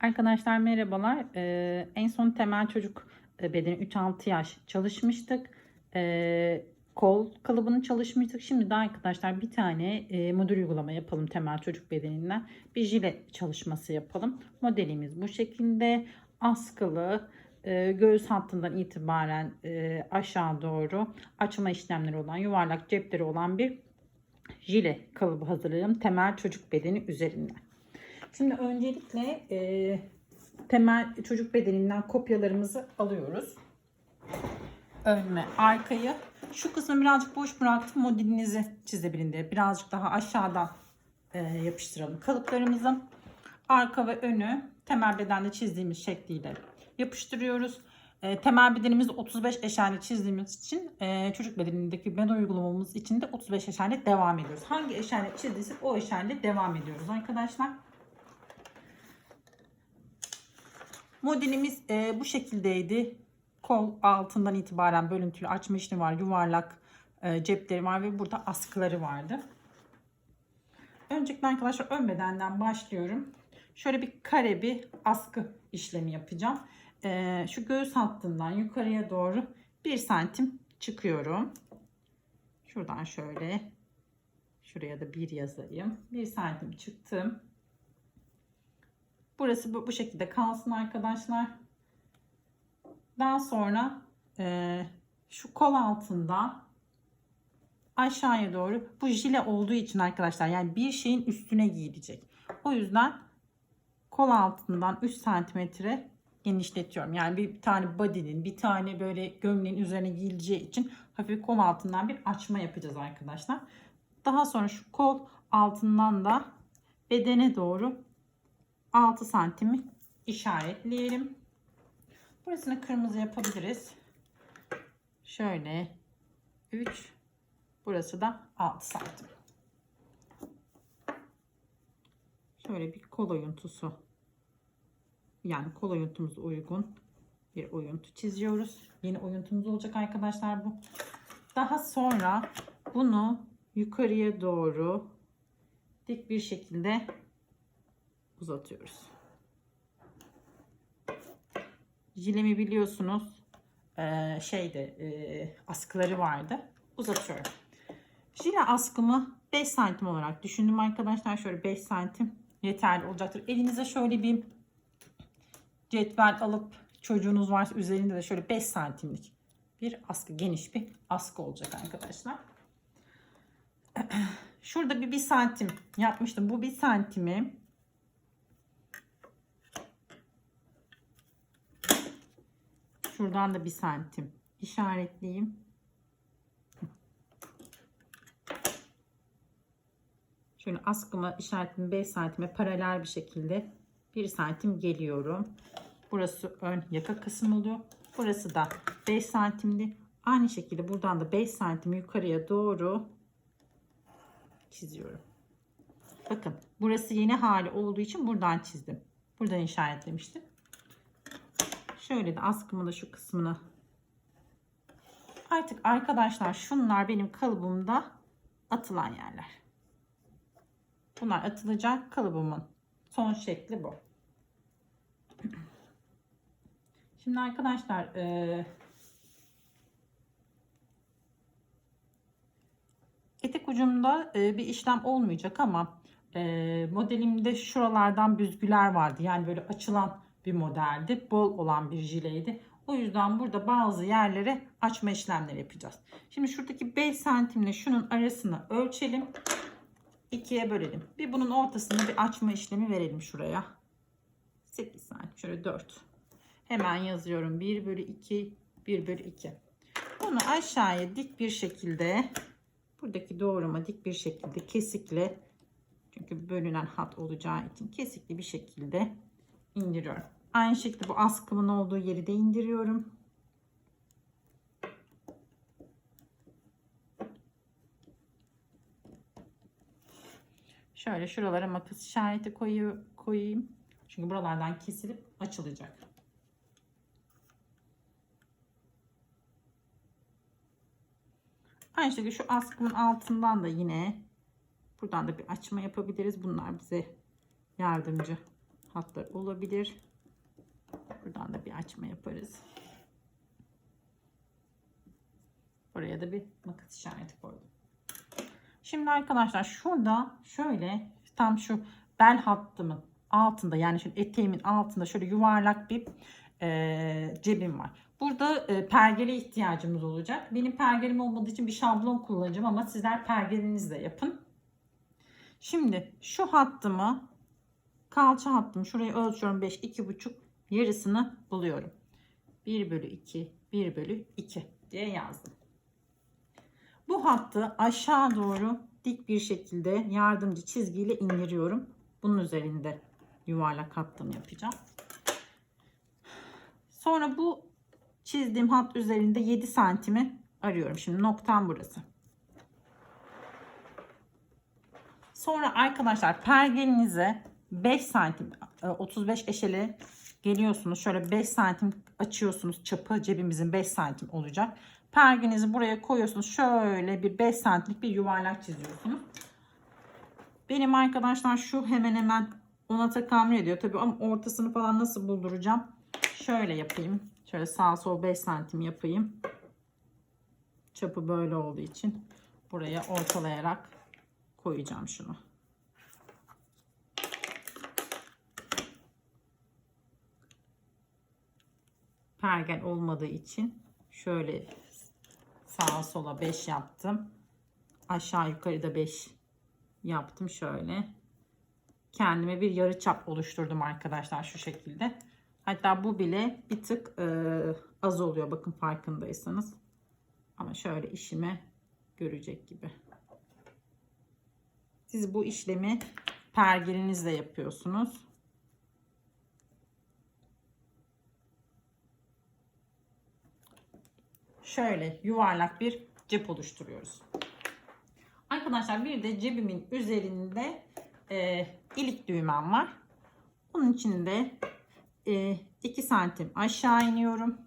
Arkadaşlar merhabalar. Ee, en son temel çocuk e, bedeni 3-6 yaş çalışmıştık. Ee, kol kalıbını çalışmıştık. Şimdi de arkadaşlar bir tane e, modül uygulama yapalım temel çocuk bedeninden. Bir jile çalışması yapalım. Modelimiz bu şekilde. Askılı, e, göğüs hattından itibaren e, aşağı doğru açma işlemleri olan yuvarlak cepleri olan bir jile kalıbı hazırlayalım. Temel çocuk bedeni üzerinden. Şimdi öncelikle e, temel çocuk bedeninden kopyalarımızı alıyoruz. Ön ve arkayı. Şu kısmı birazcık boş bıraktım modelinizi çizebilin diye. Birazcık daha aşağıdan e, yapıştıralım kalıplarımızı. Arka ve önü temel bedende çizdiğimiz şekliyle yapıştırıyoruz. E, temel bedenimiz 35 eşarlı çizdiğimiz için e, çocuk bedenindeki beden uygulamamız için de 35 eşarlı devam ediyoruz. Hangi eşarlı çizdiysek o eşarlı devam ediyoruz arkadaşlar. Modelimiz e, bu şekildeydi. Kol altından itibaren bölüntülü açma işlemi var. Yuvarlak e, cepleri var ve burada askıları vardı. Öncelikle arkadaşlar ön bedenden başlıyorum. Şöyle bir kare bir askı işlemi yapacağım. E, şu göğüs hattından yukarıya doğru 1 santim çıkıyorum. Şuradan şöyle şuraya da 1 yazayım. 1 santim çıktım. Burası bu, bu şekilde kalsın arkadaşlar. Daha sonra e, şu kol altında aşağıya doğru bu jile olduğu için arkadaşlar yani bir şeyin üstüne giyilecek. O yüzden kol altından 3 santimetre genişletiyorum. Yani bir tane body'nin bir tane böyle gömleğin üzerine giyileceği için hafif kol altından bir açma yapacağız arkadaşlar. Daha sonra şu kol altından da bedene doğru 6 santimi işaretleyelim. Burasını kırmızı yapabiliriz. Şöyle 3 burası da 6 santim. Şöyle bir kol oyuntusu yani kol oyuntumuz uygun bir oyuntu çiziyoruz. Yeni oyuntumuz olacak arkadaşlar bu. Daha sonra bunu yukarıya doğru dik bir şekilde uzatıyoruz. Jilemi biliyorsunuz e, şeyde e, askıları vardı. Uzatıyorum. Jile askımı 5 santim olarak düşündüm arkadaşlar. Şöyle 5 santim yeterli olacaktır. Elinize şöyle bir cetvel alıp çocuğunuz varsa üzerinde de şöyle 5 santimlik bir askı geniş bir askı olacak arkadaşlar. Şurada bir 1 santim yapmıştım. Bu 1 santimi Şuradan da bir santim işaretleyeyim. Şöyle askımı işaretimi 5 santime paralel bir şekilde 1 santim geliyorum. Burası ön yaka kısmı oluyor. Burası da 5 santimdi. Aynı şekilde buradan da 5 santim yukarıya doğru çiziyorum. Bakın burası yeni hali olduğu için buradan çizdim. Buradan işaretlemiştim. Şöyle de askımı da şu kısmını. Artık arkadaşlar şunlar benim kalıbımda atılan yerler. Bunlar atılacak kalıbımın son şekli bu. Şimdi arkadaşlar e, etek ucumda e, bir işlem olmayacak ama e, modelimde şuralardan büzgüler vardı. Yani böyle açılan bir modeldi. Bol olan bir jileydi. O yüzden burada bazı yerlere açma işlemleri yapacağız. Şimdi şuradaki 5 santimle şunun arasını ölçelim. ikiye bölelim. Bir bunun ortasında bir açma işlemi verelim şuraya. 8 santim. Şöyle 4. Hemen yazıyorum. 1 bölü 2. 1 bölü 2. Bunu aşağıya dik bir şekilde buradaki doğruma dik bir şekilde kesikle çünkü bölünen hat olacağı için kesikli bir şekilde indiriyorum. Aynı şekilde bu askımın olduğu yeri de indiriyorum. Şöyle şuralara makas işareti koyayım. Çünkü buralardan kesilip açılacak. Aynı şekilde şu askımın altından da yine buradan da bir açma yapabiliriz. Bunlar bize yardımcı hatlar olabilir. Buradan da bir açma yaparız. Buraya da bir makas işareti koydum. Şimdi arkadaşlar şurada şöyle tam şu bel hattımın altında yani şu eteğimin altında şöyle yuvarlak bir e, cebim var. Burada e, pergele ihtiyacımız olacak. Benim pergelim olmadığı için bir şablon kullanacağım ama sizler pergelinizle yapın. Şimdi şu hattımı kalça hattımı şurayı ölçüyorum 5 2,5 yarısını buluyorum. 1 bölü 2 1 bölü 2 diye yazdım. Bu hattı aşağı doğru dik bir şekilde yardımcı çizgiyle indiriyorum. Bunun üzerinde yuvarlak hattımı yapacağım. Sonra bu çizdiğim hat üzerinde 7 santimi arıyorum. Şimdi noktam burası. Sonra arkadaşlar pergelinize 5 santim e, 35 eşeli geliyorsunuz. Şöyle 5 santim açıyorsunuz. Çapı cebimizin 5 santim olacak. Pergenizi buraya koyuyorsunuz. Şöyle bir 5 santimlik bir yuvarlak çiziyorsunuz. Benim arkadaşlar şu hemen hemen ona takamül ediyor. Tabii ama ortasını falan nasıl bulduracağım? Şöyle yapayım. Şöyle sağ sol 5 santim yapayım. Çapı böyle olduğu için buraya ortalayarak koyacağım şunu. Pergel olmadığı için şöyle sağa sola 5 yaptım. Aşağı yukarı da 5 yaptım şöyle. Kendime bir yarı çap oluşturdum arkadaşlar şu şekilde. Hatta bu bile bir tık e, az oluyor bakın farkındaysanız. Ama şöyle işime görecek gibi. Siz bu işlemi pergelinizle yapıyorsunuz. Şöyle yuvarlak bir cep oluşturuyoruz. Arkadaşlar bir de cebimin üzerinde e, ilik düğmem var. Bunun için de e, 2 santim aşağı iniyorum.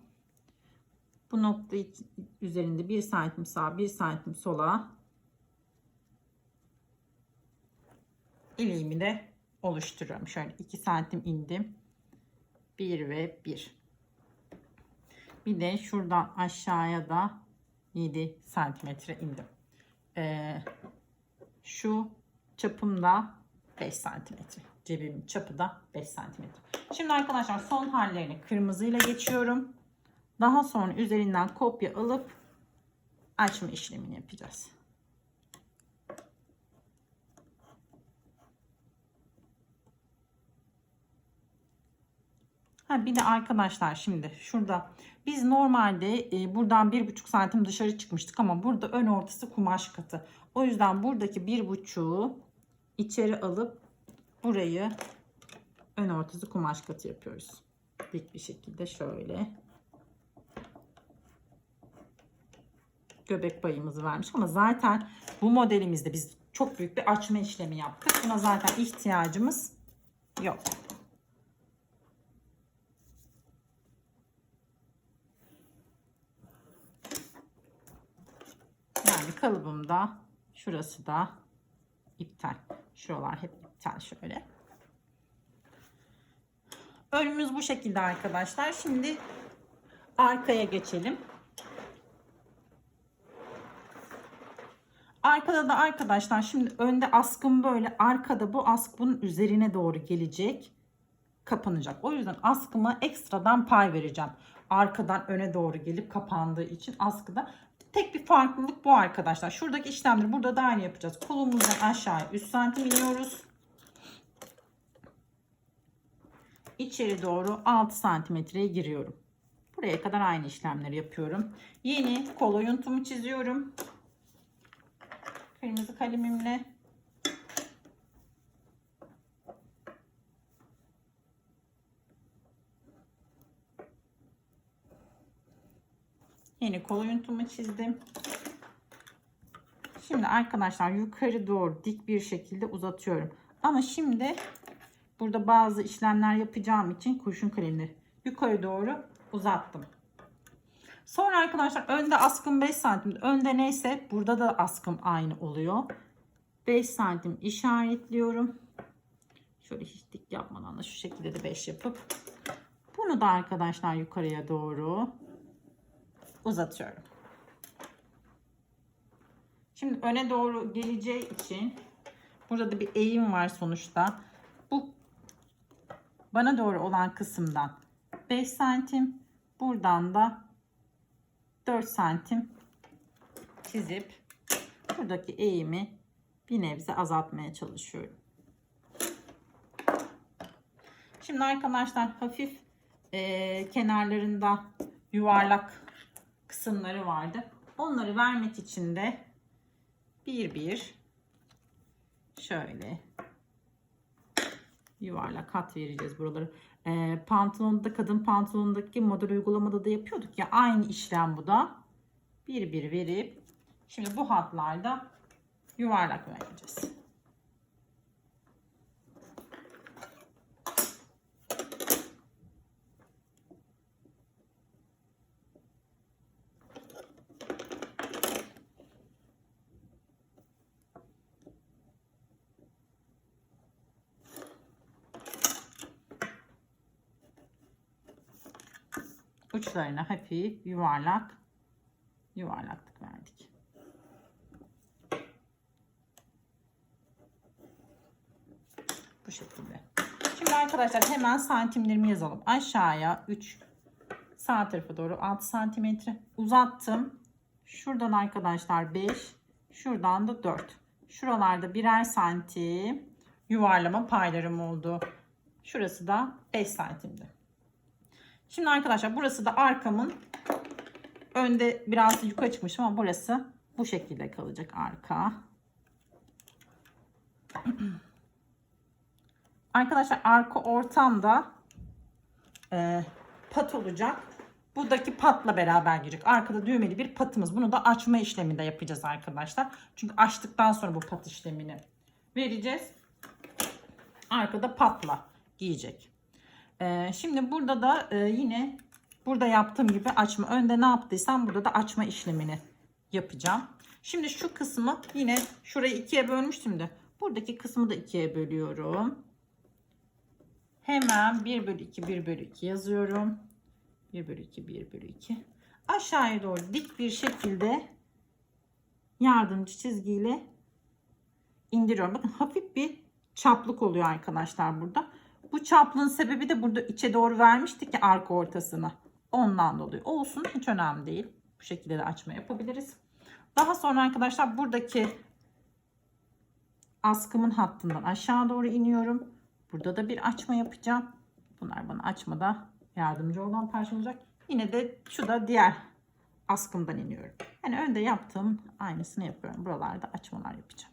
Bu nokta üzerinde 1 santim sağ 1 santim sola iliğimi de oluşturuyorum. Şöyle 2 santim indim. 1 ve 1. Bir de şuradan aşağıya da 7 santimetre indim. Ee, şu çapım da 5 santimetre. Cebimin çapı da 5 santimetre. Şimdi arkadaşlar son hallerini kırmızıyla geçiyorum. Daha sonra üzerinden kopya alıp açma işlemini yapacağız. Ha, bir de arkadaşlar şimdi şurada biz normalde e, buradan bir buçuk santim dışarı çıkmıştık ama burada ön ortası kumaş katı. O yüzden buradaki bir buçuğu içeri alıp burayı ön ortası kumaş katı yapıyoruz. Dik bir şekilde şöyle. Göbek payımızı vermiş ama zaten bu modelimizde biz çok büyük bir açma işlemi yaptık. Buna zaten ihtiyacımız yok. Yani kalıbımda şurası da iptal. Şuralar hep iptal şöyle. Önümüz bu şekilde arkadaşlar. Şimdi arkaya geçelim. Arkada da arkadaşlar şimdi önde askım böyle arkada bu askı bunun üzerine doğru gelecek kapanacak. O yüzden askıma ekstradan pay vereceğim. Arkadan öne doğru gelip kapandığı için askıda tek bir farklılık bu arkadaşlar. Şuradaki işlemleri burada da aynı yapacağız. Kolumuzdan aşağıya 3 santim iniyoruz. İçeri doğru 6 santimetreye giriyorum. Buraya kadar aynı işlemleri yapıyorum. Yeni kol oyuntumu çiziyorum. Kırmızı kalemimle. Yeni kol oyuntumu çizdim. Şimdi arkadaşlar yukarı doğru dik bir şekilde uzatıyorum. Ama şimdi burada bazı işlemler yapacağım için kurşun kalemini yukarı doğru uzattım. Sonra arkadaşlar önde askım 5 santim. Önde neyse burada da askım aynı oluyor. 5 santim işaretliyorum. Şöyle hiç dik yapmadan da şu şekilde de 5 yapıp bunu da arkadaşlar yukarıya doğru uzatıyorum. Şimdi öne doğru geleceği için burada da bir eğim var sonuçta. Bu bana doğru olan kısımdan 5 santim buradan da 4 santim çizip buradaki eğimi bir nebze azaltmaya çalışıyorum. Şimdi arkadaşlar hafif e, kenarlarında yuvarlak kısımları vardı. Onları vermek için de bir bir şöyle yuvarlak hat vereceğiz buraları. E, pantolonda kadın pantolonundaki model uygulamada da yapıyorduk ya aynı işlem bu da. Bir bir verip şimdi bu hatlarda yuvarlak vereceğiz. Uçlarına hafif yuvarlak yuvarlaklık verdik. Bu şekilde. Şimdi arkadaşlar hemen santimlerimi yazalım. Aşağıya 3 sağ tarafa doğru 6 santimetre uzattım. Şuradan arkadaşlar 5 şuradan da 4. Şuralarda birer santim yuvarlama paylarım oldu. Şurası da 5 santimdi. Şimdi arkadaşlar burası da arkamın önde biraz yukarı çıkmış ama burası bu şekilde kalacak arka. Arkadaşlar arka ortamda e, pat olacak. Buradaki patla beraber girecek. Arkada düğmeli bir patımız. Bunu da açma işleminde yapacağız arkadaşlar. Çünkü açtıktan sonra bu pat işlemini vereceğiz. Arkada patla giyecek. Ee, şimdi burada da e, yine burada yaptığım gibi açma. Önde ne yaptıysam burada da açma işlemini yapacağım. Şimdi şu kısmı yine şurayı ikiye bölmüştüm de buradaki kısmı da ikiye bölüyorum. Hemen 1 bölü 2 1 bölü 2 yazıyorum. 1 bölü 2 1 bölü 2. Aşağıya doğru dik bir şekilde yardımcı çizgiyle indiriyorum. Bakın hafif bir çaplık oluyor arkadaşlar burada. Bu çaplığın sebebi de burada içe doğru vermiştik ya arka ortasını. Ondan dolayı. Olsun hiç önemli değil. Bu şekilde de açma yapabiliriz. Daha sonra arkadaşlar buradaki askımın hattından aşağı doğru iniyorum. Burada da bir açma yapacağım. Bunlar bana açmada yardımcı olan parça olacak. Yine de şu da diğer askımdan iniyorum. Yani önde yaptığım aynısını yapıyorum. Buralarda açmalar yapacağım.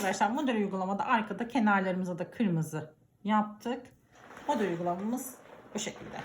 Arkadaşlar model uygulamada arkada kenarlarımıza da kırmızı yaptık. Model uygulamamız bu şekilde.